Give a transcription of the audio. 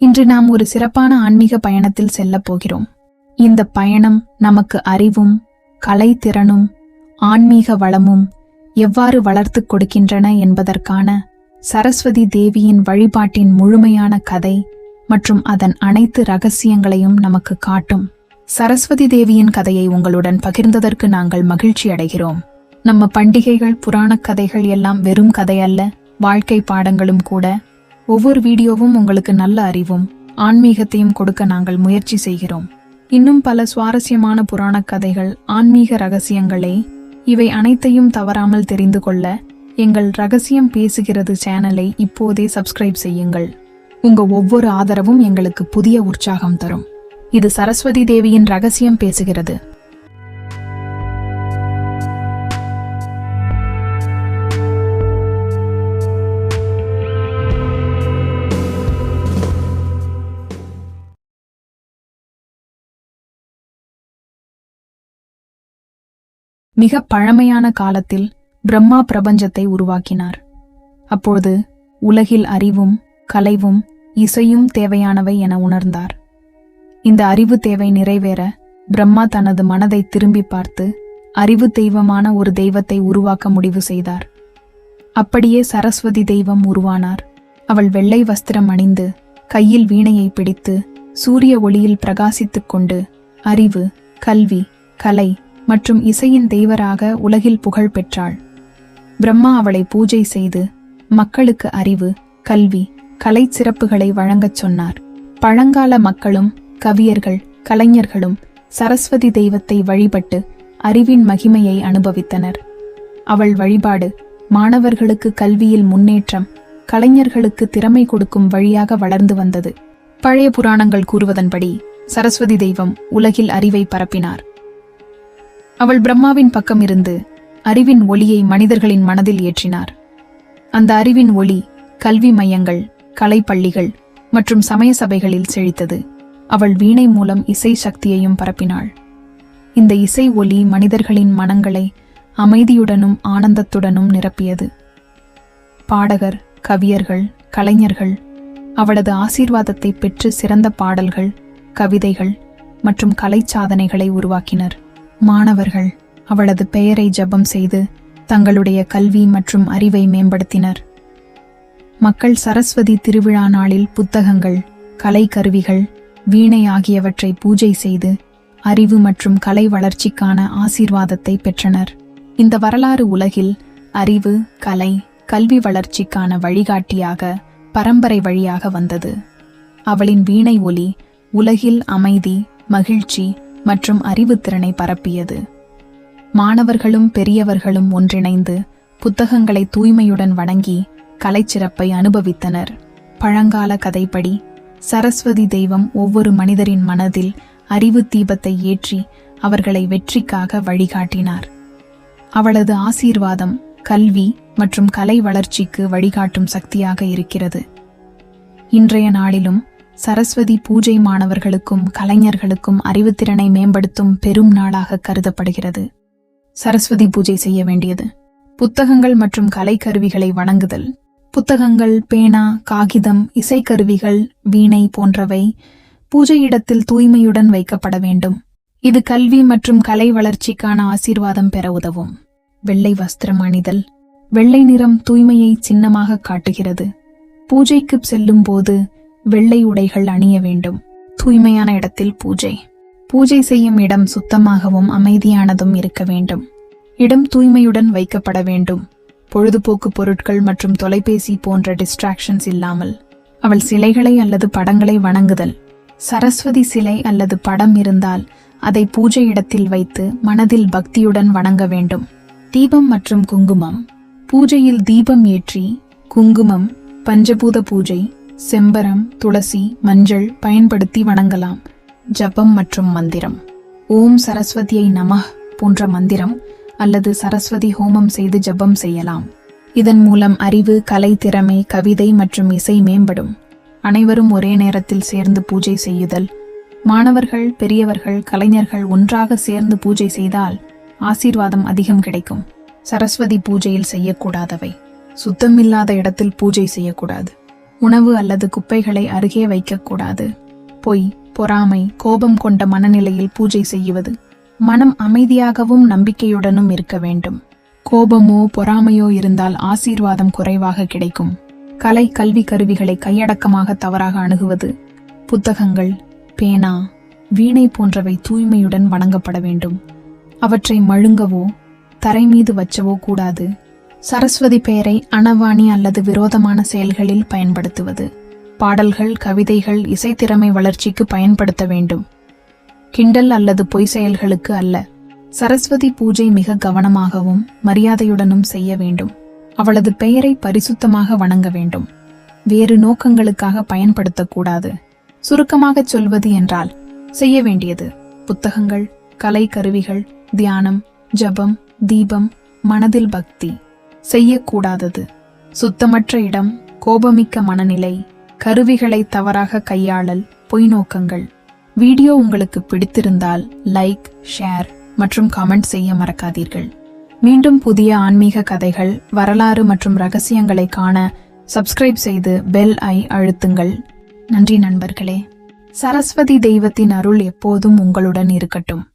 இன்று நாம் ஒரு சிறப்பான ஆன்மீக பயணத்தில் செல்லப் போகிறோம். இந்த பயணம் நமக்கு அறிவும் கலைத்திறனும் ஆன்மீக வளமும் எவ்வாறு வளர்த்துக் கொடுக்கின்றன என்பதற்கான சரஸ்வதி தேவியின் வழிபாட்டின் முழுமையான கதை மற்றும் அதன் அனைத்து ரகசியங்களையும் நமக்கு காட்டும். சரஸ்வதி தேவியின் கதையை உங்களுடன் பகிர்ந்ததற்கு நாங்கள் மகிழ்ச்சி அடைகிறோம். நம்ம பண்டிகைகள் புராணக் கதைகள் எல்லாம் வெறும் கதை அல்ல வாழ்க்கை பாடங்களும் கூட ஒவ்வொரு வீடியோவும் உங்களுக்கு நல்ல அறிவும் ஆன்மீகத்தையும் கொடுக்க நாங்கள் முயற்சி செய்கிறோம். இன்னும் பல சுவாரஸ்யமான புராணக் கதைகள் ஆன்மீக ரகசியங்களே இவை அனைத்தையும் தவறாமல் தெரிந்து கொள்ள எங்கள் ரகசியம் பேசுகிறது சேனலை இப்போதே சப்ஸ்கிரைப் செய்யுங்கள். உங்க ஒவ்வொரு ஆதரவும் எங்களுக்கு புதிய உற்சாகம் தரும். இது சரஸ்வதி தேவியின் ரகசியம் பேசுகிறது. மிக பழமையான காலத்தில் பிரம்மா பிரபஞ்சத்தை உருவாக்கினார். அப்பொழுது உலகில் அறிவும் கலைவும் இசையும் தேவையானவை என உணர்ந்தார். இந்த அறிவு தேவை நிறைவேற பிரம்மா தனது மனதை திரும்பி பார்த்து அறிவு தெய்வமான ஒரு தெய்வத்தை உருவாக்க முடிவு செய்தார். அப்படியே சரஸ்வதி தெய்வம் உருவானார். அவள் வெள்ளை வஸ்திரம் அணிந்து கையில் வீணையை பிடித்து சூரிய ஒளியில் பிரகாசித்துக் கொண்டு அறிவு கல்வி கலை மற்றும் இசையின் தெய்வராக உலகில் புகழ் பெற்றாள். பிரம்மா அவளை பூஜை செய்து மக்களுக்கு அறிவு கல்வி கலை சிறப்புகளை வழங்கச் சொன்னார். பழங்கால மக்களும் கவியர்கள் கலைஞர்களும் சரஸ்வதி தெய்வத்தை வழிபட்டு அறிவின் மகிமையை அனுபவித்தனர். அவள் வழிபாடு மாணவர்களுக்கு கல்வியில் முன்னேற்றம் கலைஞர்களுக்கு திறமை கொடுக்கும் வழியாக வளர்ந்து வந்தது. பழைய புராணங்கள் கூறுவதன்படி சரஸ்வதி தெய்வம் உலகில் அறிவை பரப்பினார். அவள் பிரம்மாவின் பக்கம் இருந்து அறிவின் ஒளியை மனிதர்களின் மனதில் ஏற்றினார். அந்த அறிவின் ஒளி கல்வி மையங்கள் கலைப்பள்ளிகள் மற்றும் சமய சபைகளில் செழித்தது. அவள் வீணை மூலம் இசை சக்தியையும் பரப்பினாள். இந்த இசை ஒலி மனிதர்களின் மனங்களை அமைதியுடனும் ஆனந்தத்துடனும் நிரப்பியது. பாடகர் கவியர்கள் கலைஞர்கள் அவளது ஆசீர்வாதத்தை பெற்று சிறந்த பாடல்கள் கவிதைகள் மற்றும் கலை சாதனைகளை உருவாக்கினர். மாணவர்கள் அவளது பெயரை ஜெபம் செய்து தங்களுடைய கல்வி மற்றும் அறிவை மேம்படுத்தினர். மக்கள் சரஸ்வதி திருவிழா நாளில் புத்தகங்கள் கலை கருவிகள் வீணை ஆகியவற்றை பூஜை செய்து அறிவு மற்றும் கலை வளர்ச்சிக்கான ஆசீர்வாதத்தை பெற்றனர். இந்த வரலாறு உலகில் அறிவு கலை கல்வி வளர்ச்சிக்கான வழிகாட்டியாக பரம்பரை வழியாக வந்தது. அவளின் வீணை ஒலி உலகில் அமைதி மகிழ்ச்சி மற்றும் அறிவுத்திறனை பரப்பியது. மாணவர்களும் பெரியவர்களும் ஒன்றிணைந்து புத்தகங்களை தூய்மையுடன் வணங்கி கலைச்சிறப்பை அனுபவித்தனர். பழங்கால கதைப்படி சரஸ்வதி தெய்வம் ஒவ்வொரு மனிதரின் மனதில் அறிவு தீபத்தை ஏற்றி அவர்களை வெற்றிக்காக வழிகாட்டினார். அவளது ஆசீர்வாதம் கல்வி மற்றும் கலை வளர்ச்சிக்கு வழிகாட்டும் சக்தியாக இருக்கிறது. இன்றைய நாளிலும் சரஸ்வதி பூஜை மாணவர்களுக்கும் கலைஞர்களுக்கும் அறிவுத்திறனை மேம்படுத்தும் பெரும் நாளாக கருதப்படுகிறது. சரஸ்வதி பூஜை செய்ய வேண்டியது. புத்தகங்கள் மற்றும் கலைக்கருவிகளை வணங்குதல். புத்தகங்கள் பேனா காகிதம் இசைக்கருவிகள் வீணை போன்றவை பூஜை இடத்தில் தூய்மையுடன் வைக்கப்பட வேண்டும். இது கல்வி மற்றும் கலை வளர்ச்சிக்கான ஆசீர்வாதம் பெற உதவும். வெள்ளை வஸ்திரம் அணிதல். வெள்ளை நிறம் தூய்மையை சின்னமாக காட்டுகிறது. பூஜைக்கு செல்லும் போது வெள்ளை உடைகள் அணிய வேண்டும். தூய்மையான இடத்தில் பூஜை. பூஜை செய்யும் இடம் சுத்தமாகவும் அமைதியானதும் இருக்க வேண்டும். இடம் தூய்மையுடன் வைக்கப்பட வேண்டும். பொழுதுபோக்கு பொருட்கள் மற்றும் தொலைபேசி போன்ற டிஸ்ட்ராக்ஷன்ஸ் இல்லாமல். அவள் சிலைகளை அல்லது படங்களை வணங்குதல். சரஸ்வதி சிலை அல்லது படம் இருந்தால் அதை பூஜை இடத்தில் வைத்து மனதில் பக்தியுடன் வணங்க வேண்டும். தீபம் மற்றும் குங்குமம். பூஜையில் தீபம் ஏற்றி குங்குமம் பஞ்சபூத பூஜை செம்பரம் துளசி மஞ்சள் பயன்படுத்தி வணங்கலாம். ஜபம் மற்றும் மந்திரம். ஓம் சரஸ்வதியை நமஹ் போன்ற மந்திரம் அல்லது சரஸ்வதி ஹோமம் செய்து ஜபம் செய்யலாம். இதன் மூலம் அறிவு கலை திறமை கவிதை மற்றும் இசை மேம்படும். அனைவரும் ஒரே நேரத்தில் சேர்ந்து பூஜை செய்யுதல். மாணவர்கள் பெரியவர்கள் கலைஞர்கள் ஒன்றாக சேர்ந்து பூஜை செய்தால் ஆசீர்வாதம் அதிகம் கிடைக்கும். சரஸ்வதி பூஜையில் செய்யக்கூடாதவை. சுத்தமில்லாத இடத்தில் பூஜை செய்யக்கூடாது. உணவு அல்லது குப்பைகளை அருகே வைக்கக்கூடாது. பொய் பொறாமை கோபம் கொண்ட மனநிலையில் பூஜை செய்வது. மனம் அமைதியாகவும் நம்பிக்கையுடனும் இருக்க வேண்டும். கோபமோ பொறாமையோ இருந்தால் ஆசீர்வாதம் குறைவாக கிடைக்கும். கலை கல்வி கருவிகளை கையடக்கமாக தவறாக அணுகுவது. புத்தகங்கள் பேனா வீணை போன்றவை தூய்மையுடன் வணங்கப்பட வேண்டும். அவற்றை மழுங்கவோ தரை மீது வச்சவோ கூடாது. சரஸ்வதி பெயரை அனவாணி அல்லது விரோதமான செயல்களில் பயன்படுத்துவது. பாடல்கள் கவிதைகள் இசைத்திறமை வளர்ச்சிக்கு பயன்படுத்த வேண்டும். கிண்டல் அல்லது பொய் செயல்களுக்கு அல்ல. சரஸ்வதி பூஜை மிக கவனமாகவும் மரியாதையுடனும் செய்ய வேண்டும். அவளது பெயரை பரிசுத்தமாக வணங்க வேண்டும். வேறு நோக்கங்களுக்காக பயன்படுத்தக்கூடாது சுருக்கமாகச் சொல்வது என்றால் செய்ய வேண்டியது புத்தகங்கள் கலை கருவிகள் தியானம் ஜபம் தீபம் மனதில் பக்தி. செய்யக்கூடாதது. சுத்தமற்ற இடம் கோபமிக்க மனநிலை கருவிகளை தவறாக கையாளல் பொய் நோக்கங்கள் வீடியோ உங்களுக்கு பிடித்திருந்தால் லைக் ஷேர் மற்றும் கமெண்ட் செய்ய மறக்காதீர்கள். மீண்டும் புதிய ஆன்மீக கதைகள் வரலாறு மற்றும் ரகசியங்களை காண சப்ஸ்கிரைப் செய்து பெல் ஐ அழுத்துங்கள். நன்றி நண்பர்களே. சரஸ்வதி தெய்வத்தின் அருள் எப்போதும் உங்களுடன் இருக்கட்டும்.